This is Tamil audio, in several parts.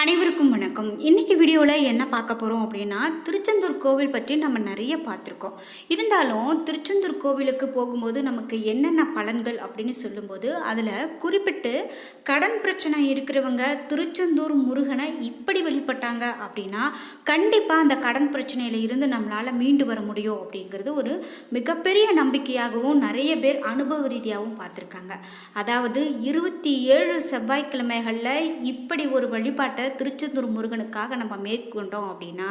அனைவருக்கும் வணக்கம். இன்னைக்கு வீடியோவில் என்ன பார்க்க போகிறோம் அப்படின்னா திருச்செந்தூர் கோவில் பற்றி நம்ம நிறைய பார்த்துருக்கோம். இருந்தாலும் திருச்செந்தூர் கோவிலுக்கு போகும்போது நமக்கு என்னென்ன பலன்கள் அப்படின்னு சொல்லும்போது அதில் குறிப்பிட்டு கடன் பிரச்சனை இருக்கிறவங்க திருச்செந்தூர் முருகனை இப்படி வழிபட்டாங்க அப்படின்னா கண்டிப்பாக அந்த கடன் பிரச்சனையில் இருந்து நம்மளால் மீண்டு வர முடியும் அப்படிங்கிறது ஒரு மிகப்பெரிய நம்பிக்கையாகவும் நிறைய பேர் அனுபவ ரீதியாகவும் பார்த்துருக்காங்க. அதாவது இருபத்தி ஏழு செவ்வாய்க்கிழமைகளில் இப்படி ஒரு வழிபாட்டை திருச்செந்தூர் முருகனுக்காக நம்ம மேற்கொண்டோம் அப்படின்னா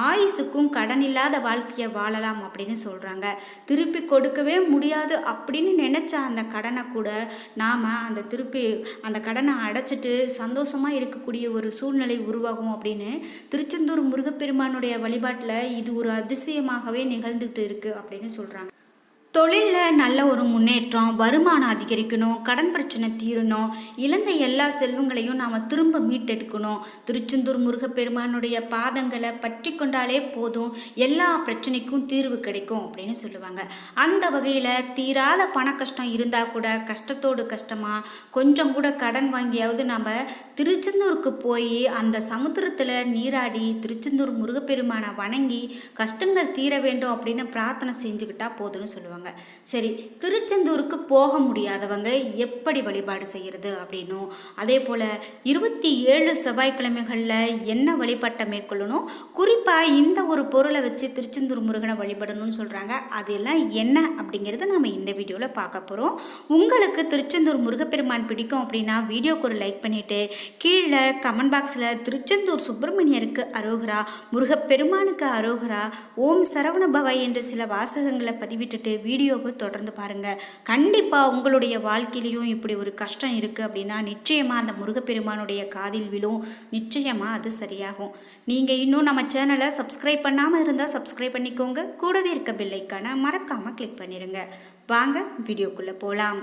ஆயுசுக்கும் கடன் இல்லாத வாழ்க்கையை வாழலாம் அப்படின்னு சொல்கிறாங்க திருப்பி கொடுக்கவே முடியாது அப்படின்னு நினச்ச அந்த கடனை கூட நாம் அந்த திருப்பி அந்த கடனை அடைச்சிட்டு சந்தோஷமாக இருக்கக்கூடிய ஒரு சூழ்நிலை உருவாகும் அப்படின்னு திருச்செந்தூர் முருகப்பெருமானுடைய வழிபாட்டில் இது ஒரு அதிசயமாகவே நிகழ்ந்துட்டு இருக்குது அப்படின்னு சொல்கிறாங்க தொழிலில் நல்ல ஒரு முன்னேற்றம் வருமானம் அதிகரிக்கணும் கடன் பிரச்சனை தீரணும் இழந்த எல்லா செல்வங்களையும் நாம் திரும்ப மீட்டெடுக்கணும். திருச்செந்தூர் முருகப்பெருமானுடைய பாதங்களை பற்றி கொண்டாலே போதும் எல்லா பிரச்சனைக்கும் தீர்வு கிடைக்கும் அப்படின்னு சொல்லுவாங்க. அந்த வகையில் தீராத பண கஷ்டம் இருந்தால் கூட கஷ்டத்தோடு கஷ்டமாக கொஞ்சம் கூட கடன் வாங்கியாவது நம்ம திருச்செந்தூருக்கு போய் அந்த சமுத்திரத்தில் நீராடி திருச்செந்தூர் முருகப்பெருமானை வணங்கி கஷ்டங்கள் தீர வேண்டும் அப்படின்னு பிரார்த்தனை செஞ்சுக்கிட்டா போதும்னு சொல்லுவாங்க. சரி திருச்செந்தூருக்கு போக முடியாதவங்க எப்படி வழிபாடு செய்கிறது அப்படின்னும். அதே போல் இருபத்தி ஏழு செவ்வாய்க்கிழமைகளில் என்ன வழிபாட்டை மேற்கொள்ளணும்? குறிப்பாக இந்த ஒரு பொருளை வச்சு திருச்செந்தூர் முருகனை வழிபடணும்னு சொல்கிறாங்க அதெல்லாம் என்ன அப்படிங்கிறத நம்ம இந்த வீடியோவில் பார்க்க போகிறோம் உங்களுக்கு திருச்செந்தூர் முருகப்பெருமான் பிடிக்கும் அப்படின்னா வீடியோக்கு ஒரு லைக் பண்ணிவிட்டு கீழே கமெண்ட் பாக்ஸில் திருச்செந்தூர் சுப்பிரமணியருக்கு அரோகரா முருகப்பெருமானுக்கு அரோகரா ஓம் சரவண பவ என்ற சில வாசகங்களை பதிவிட்டுட்டு வீடியோவை தொடர்ந்து பாருங்கள் கண்டிப்பாக உங்களுடைய வாழ்க்கையிலையும் இப்படி ஒரு கஷ்டம் இருக்குது அப்படின்னா நிச்சயமாக அந்த முருகப்பெருமானுடைய காதில் விழும். நிச்சயமாக அது சரியாகும். நீங்கள் இன்னும் நம்ம சேனலை சப்ஸ்கிரைப் பண்ணாமல் இருந்தால் சப்ஸ்கிரைப் பண்ணிக்கோங்க. கூடவே இருக்க பில்லைக்கான மறக்காமல் கிளிக் பண்ணிடுங்க வாங்க வீடியோக்குள்ளே போகலாம்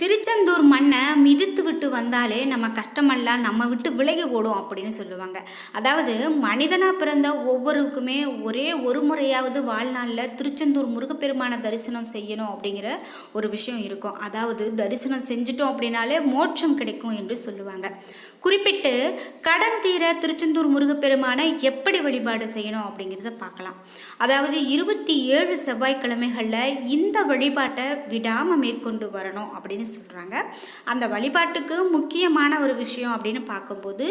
திருச்செந்தூர் மண்ணை மிதித்து விட்டு வந்தாலே நம்ம கஷ்டமெல்லாம் நம்ம விட்டு விலகி ஓடும் அப்படின்னு சொல்லுவாங்க. அதாவது மனிதனாக பிறந்த ஒவ்வொருக்குமே ஒரே ஒரு முறையாவது வாழ்நாளில் திருச்செந்தூர் முருகப்பெருமான தரிசனம் செய்யணும் அப்படிங்கிற ஒரு விஷயம் இருக்கும். அதாவது தரிசனம் செஞ்சிட்டோம் அப்படின்னாலே மோட்சம் கிடைக்கும் என்று சொல்லுவாங்க. குறிப்பிட்டு கடன் தீர திருச்செந்தூர் முருகப்பெருமானை எப்படி வழிபாடு செய்யணும் அப்படிங்கிறத பார்க்கலாம். அதாவது இருபத்தி ஏழு செவ்வாய்க்கிழமைகளில் இந்த வழிபாட்டை விடாமல் மேற்கொண்டு வரணும் அப்படின்னு சொல்கிறாங்க அந்த வழிபாட்டுக்கு முக்கியமான ஒரு விஷயம் அப்படின்னு பார்க்கும்போது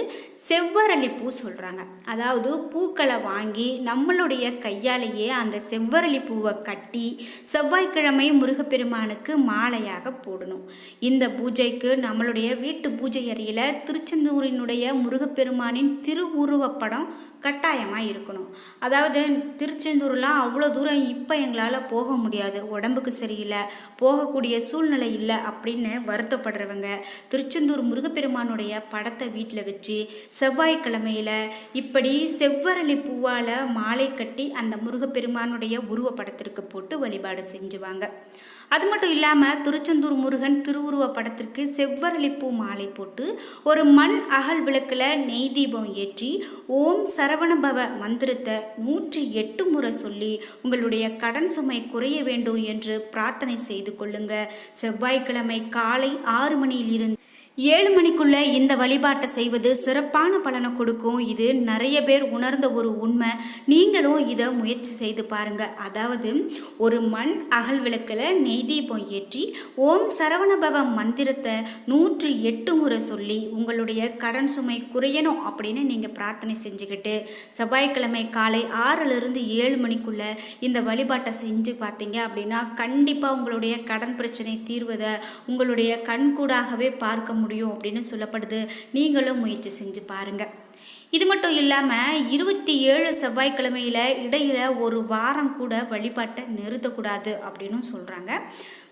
செவ்வரளி பூ சொல்கிறாங்க அதாவது பூக்களை வாங்கி நம்மளுடைய கையாலேயே அந்த செவ்வரளி பூவை கட்டி செவ்வாய்க்கிழமை முருகப்பெருமானுக்கு மாலையாக போடணும். இந்த பூஜைக்கு நம்மளுடைய வீட்டு பூஜை அறையில் திருச்செந்தூர் திருச்செந்தூரினுடைய முருகப்பெருமானின் திருவுருவப்படம் கட்டாயமாக இருக்கணும். அதாவது திருச்செந்தூர்லாம் அவ்வளோ தூரம் இப்போ எங்களால் போக முடியாது. உடம்புக்கு சரியில்லை போகக்கூடிய சூழ்நிலை இல்லை அப்படின்னு வருத்தப்படுறவங்க. திருச்செந்தூர் முருகப்பெருமானுடைய படத்தை வீட்டில் வச்சு செவ்வாய்க்கிழமையில் இப்படி செவ்வரளி பூவால் மாலை கட்டி அந்த முருகப்பெருமானுடைய உருவப்படத்திற்கு போட்டு வழிபாடு செஞ்சுவாங்க. அது மட்டும் இல்லாமல் திருச்செந்தூர் முருகன் திருவுருவ படத்திற்கு செவ்வரளிப்பூ மாலை போட்டு ஒரு மண் அகல் விளக்கில் நெய் தீபம் ஏற்றி ஓம் சரவணபவ மந்திரத்தை நூற்றி எட்டு முறை சொல்லி உங்களுடைய கடன் சுமை குறைய வேண்டும் என்று பிரார்த்தனை செய்து கொள்ளுங்க. செவ்வாய்க்கிழமை காலை ஆறு மணியிலிருந்து ஏழு மணிக்குள்ள இந்த வழிபாட்டை செய்வது சிறப்பான பலனை கொடுக்கும். இது நிறைய பேர் உணர்ந்த ஒரு உண்மை. நீங்களும் இதை முயற்சி செய்து பாருங்க. அதாவது ஒரு மண் அகல் விளக்கில் நெய் தீபம் ஏற்றி ஓம் சரவணபவ மந்திரத்தை நூற்றி எட்டு முறை சொல்லி உங்களுடைய கடன் சுமை குறையணும் அப்படின்னு நீங்கள் பிரார்த்தனை செஞ்சுக்கிட்டு செவ்வாய்க்கிழமை காலை ஆறிலிருந்து ஏழு மணிக்குள்ள இந்த வழிபாட்டை செஞ்சு பார்த்தீங்க அப்படின்னா கண்டிப்பாக உங்களுடைய கடன் பிரச்சனை தீர்வதை உங்களுடைய கண்கூடாகவே பார்க்க முடியும். முடியும் அப்படின்னு சொல்லப்படுது. நீங்களும் முயற்சி செஞ்சு பாருங்கள் இது மட்டும் இல்லாமல் இருபத்தி ஏழு செவ்வாய்க்கிழமையில் இடையில ஒரு வாரம் கூட வழிபாட்டை நிறுத்தக்கூடாது அப்படின்னு சொல்கிறாங்க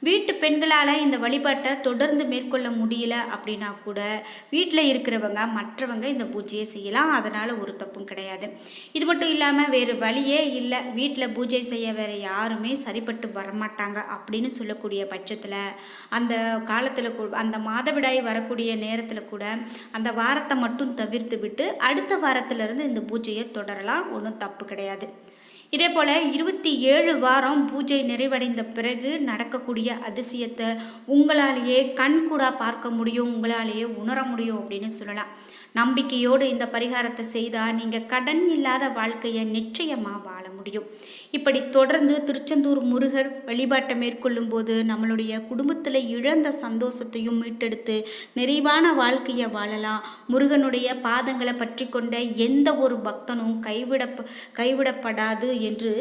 வீட்டு பெண்களால் இந்த வழிபாட்டை தொடர்ந்து மேற்கொள்ள முடியல அப்படின்னா கூட வீட்டில் இருக்கிறவங்க மற்றவங்க இந்த பூஜையை செய்யலாம். அதனால் ஒரு தப்பும் கிடையாது. இது மட்டும் இல்லாமல் வேறு வழியே இல்லை. வீட்டில் பூஜை செய்ய வேறு யாருமே சரிப்பட்டு வரமாட்டாங்க அப்படின்னு சொல்லக்கூடிய பட்சத்தில் அந்த காலத்தில் அந்த மாதவிடாய் வரக்கூடிய நேரத்தில் கூட அந்த வாரத்தை மட்டும் தவிர்த்து விட்டு அடுத்த வாரத்திலிருந்து இந்த பூஜையை தொடரலாம். ஒன்றும் தப்பு கிடையாது. இதே போல் இருபத்தி ஏழு வாரம் பூஜை நிறைவடைந்த பிறகு நடக்கக்கூடிய அதிசயத்தை உங்களாலேயே கண்கூடாக பார்க்க முடியும் உங்களாலேயே உணர முடியும் அப்படின்னு சொல்லலாம். நம்பிக்கையோடு இந்த பரிகாரத்தை செய்தால் நீங்கள் கடன் இல்லாத வாழ்க்கையை நிச்சயமாக வாழ முடியும். இப்படி தொடர்ந்து திருச்செந்தூர் முருகர் வழிபாட்டை மேற்கொள்ளும் போது நம்மளுடைய குடும்பத்தில் இழந்த சந்தோஷத்தையும் மீட்டெடுத்து நிறைவான வாழ்க்கையை வாழலாம். முருகனுடைய பாதங்களை பற்றி கொண்ட எந்த ஒரு பக்தனும் கைவிட கைவிடப்படாது என்று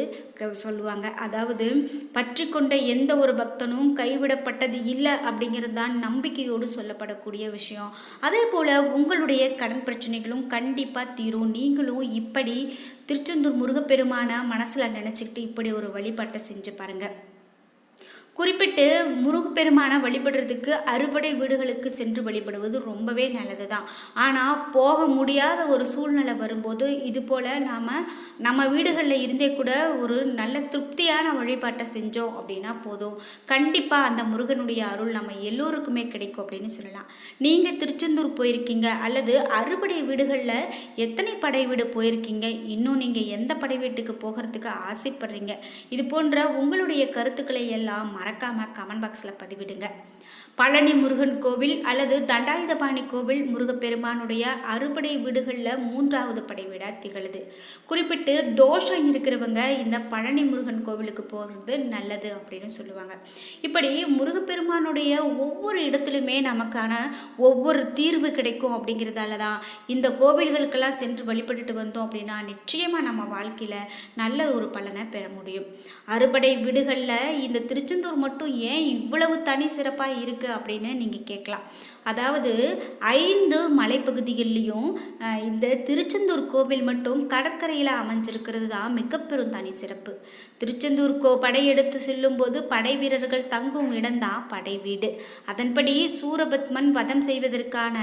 சொல்லுவாங்க. அதாவது பற்றி கொண்ட எந்த ஒரு பக்தனும் கைவிடப்பட்டது இல்லை அப்படிங்கிறது தான் நம்பிக்கையோடு சொல்லப்படக்கூடிய விஷயம். அதே போல் உங்களுடைய கடன் பிரச்சனைகளும் கண்டிப்பாக தீரும். நீங்களும் இப்படி திருச்செந்தூர் முருகப்பெருமான மனசில் நினச்சிக்கிட்டு இப்படி ஒரு வழிபாட்டை செஞ்சு பாருங்கள் குறிப்பிட்டு முருகப்பெருமானை வழிபடுறதுக்கு அறுபடை வீடுகளுக்கு சென்று வழிபடுவது ரொம்பவே நல்லது தான் ஆனால் போக முடியாத ஒரு சூழ்நிலை வரும்போது இது போல் நாம் நம்ம வீடுகளில் இருந்தே கூட ஒரு நல்ல திருப்தியான வழிபாட்டை செஞ்சோம் அப்படின்னா போதும். கண்டிப்பாக அந்த முருகனுடைய அருள் நம்ம எல்லோருக்குமே கிடைக்கும் அப்படின்னு சொல்லலாம். நீங்கள் திருச்செந்தூர் போயிருக்கீங்க அல்லது அறுபடை வீடுகளில் எத்தனை படை வீடு போயிருக்கீங்க? இன்னும் நீங்கள் எந்த படை வீட்டுக்கு போகிறதுக்கு ஆசைப்படுறீங்க? இது போன்ற உங்களுடைய கருத்துக்களை எல்லாம் மறக்காமல் கமெண்ட் பாக்ஸில் பதிவிடுங்க. பழனி முருகன் கோவில் அல்லது தண்டாயுதபாணி கோவில் முருகப்பெருமானுடைய அறுபடை வீடுகளில் மூன்றாவது படை வீடாக திகழுது. குறிப்பிட்டு தோஷம் இருக்கிறவங்க இந்த பழனி முருகன் கோவிலுக்கு போகிறது நல்லது அப்படின்னு சொல்லுவாங்க. இப்படி முருகப்பெருமானுடைய ஒவ்வொரு இடத்துலையுமே நமக்கான ஒவ்வொரு தீர்வு கிடைக்கும் அப்படிங்கிறதால தான் இந்த கோவில்களுக்கெல்லாம் சென்று வழிபட்டுட்டு வந்தோம் அப்படின்னா நிச்சயமாக நம்ம வாழ்க்கையில் நல்ல ஒரு பலனை பெற முடியும். அறுபடை வீடுகளில் இந்த திருச்செந்தூர் மட்டும் ஏன் இவ்வளவு தனி சிறப்பாக இருக்குது அப்படின்னு நீங்கள் கேட்கலாம். அதாவது ஐந்து மலைப்பகுதிகள்லேயும் இந்த திருச்செந்தூர் கோவில் மட்டும் கடற்கரையில் அமைஞ்சிருக்கிறது தான் மிகப்பெரும் தனி சிறப்பு. திருச்செந்தூர் கோ படையெடுத்து செல்லும்போது படை வீரர்கள் தங்கும் இடம்தான் படை வீடு. அதன்படி சூரபத்மன் வதம் செய்வதற்கான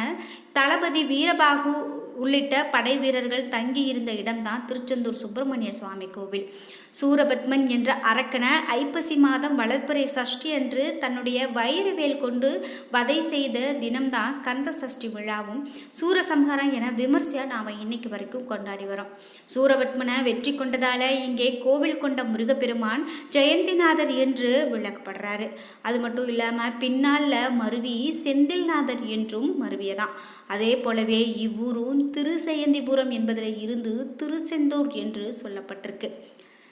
தளபதி வீரபாகு உள்ளிட்ட படை வீரர்கள் தங்கி இருந்த இடம்தான் திருச்செந்தூர் சுப்பிரமணிய சுவாமி கோவில். சூரபத்மன் என்ற அரக்கனை ஐப்பசி மாதம் வளர்ப்பறை சஷ்டி அன்று தன்னுடைய வைரவேல் கொண்டு வதை செய்த தினம்தான் கந்த சஷ்டி விழாவும் சூரசம்ஹாரம் என விமர்சையாக நாம் இன்னைக்கு வரைக்கும் கொண்டாடி வரோம். சூரபத்மனை வெற்றி கொண்டதால இங்கே கோவில் கொண்ட முருகப்பெருமான் ஜெயந்திநாதர் என்று விளக்கப்படுறாரு. அது மட்டும் இல்லாமல் பின்னால் மருவி செந்தில்நாதர் என்றும் மருவியதான். அதே போலவே இவ்வூரும் திருசெயந்திபுரம் என்பதில் இருந்து திருச்செந்தூர் என்று சொல்லப்பட்டிருக்கு.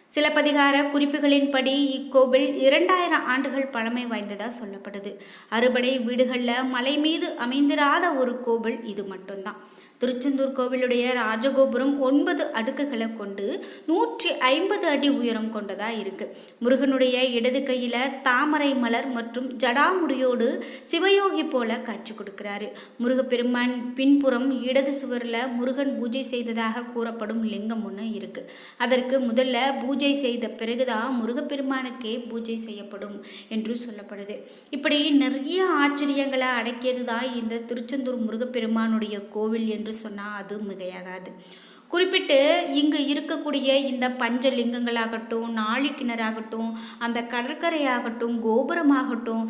சிலப்பதிகார குறிப்புகளின்படி இக்கோவில் இரண்டாயிரம் ஆண்டுகள் பழமை வாய்ந்ததாக சொல்லப்படுது. அறுபடை வீடுகளில் மலை மீது அமைந்திராத ஒரு கோவில் இது மட்டும்தான். திருச்செந்தூர் கோவிலுடைய ராஜகோபுரம் ஒன்பது அடுக்குகளை கொண்டு நூற்றி ஐம்பது அடி உயரம் கொண்டதாக இருக்குது முருகனுடைய இடது கையில் தாமரை மலர் மற்றும் ஜடாமுடியோடு சிவயோகி போல காட்சி கொடுக்கிறாரு. முருகப்பெருமான் பின்புறம் இடது சுவரில் முருகன் பூஜை செய்ததாக கூறப்படும் லிங்கம் ஒன்று இருக்குது அதற்கு முதல்ல பூஜை செய்த பிறகுதான் முருகப்பெருமானுக்கே பூஜை செய்யப்படும் என்று சொல்லப்படுது. இப்படி நிறைய ஆச்சரியங்களை அடக்கியது தான் இந்த திருச்செந்தூர் முருகப்பெருமானுடைய கோவில் என்று என்று சொன்னால் அது மிகையாகாது. குறிப்பிட்டு இங்கு இருக்கக்கூடிய இந்த பஞ்ச லிங்கங்களாகட்டும் நாழிக்கிணறாகட்டும் அந்த கடற்கரையாகட்டும் கோபுரமாகட்டும்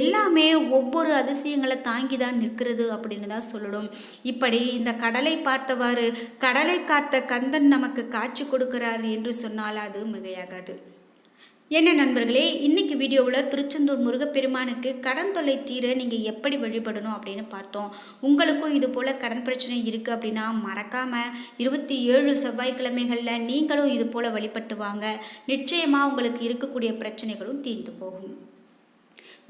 எல்லாமே ஒவ்வொரு அதிசயங்களை தாங்கி தான் நிற்கிறது அப்படின்னு தான் சொல்லணும். இப்படி இந்த கடலை பார்த்தவாறு கடலை காத்த கந்தன் நமக்கு காட்சி கொடுக்கிறார் என்று சொன்னால் அது மிகையாகாது. என்ன நண்பர்களே இன்னைக்கு வீடியோவில் திருச்செந்தூர் முருகப்பெருமானுக்கு கடன் தொல்லை தீர நீங்கள் எப்படி வழிபடணும் அப்படின்னு பார்த்தோம். உங்களுக்கும் இது போல் கடன் பிரச்சனை இருக்குது அப்படின்னா மறக்காமல் இருபத்தி ஏழு செவ்வாய்க்கிழமைகளில் நீங்களும் இது போல் வழிபட்டு வாங்க. நிச்சயமாக உங்களுக்கு இருக்கக்கூடிய பிரச்சனைகளும் தீர்ந்து போகும்.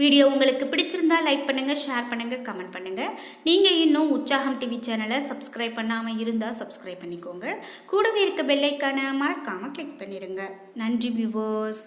வீடியோ உங்களுக்கு பிடிச்சிருந்தா லைக் பண்ணுங்கள் ஷேர் பண்ணுங்கள் கமெண்ட் பண்ணுங்கள் நீங்கள் இன்னும் உற்சாகம் டிவி சேனலை சப்ஸ்கிரைப் பண்ணாமல் இருந்தால் சப்ஸ்கிரைப் பண்ணிக்கோங்க. கூடவே இருக்க பெல்லைக்கான மறக்காமல் கிளிக் பண்ணிடுங்க நன்றி வியூவர்ஸ்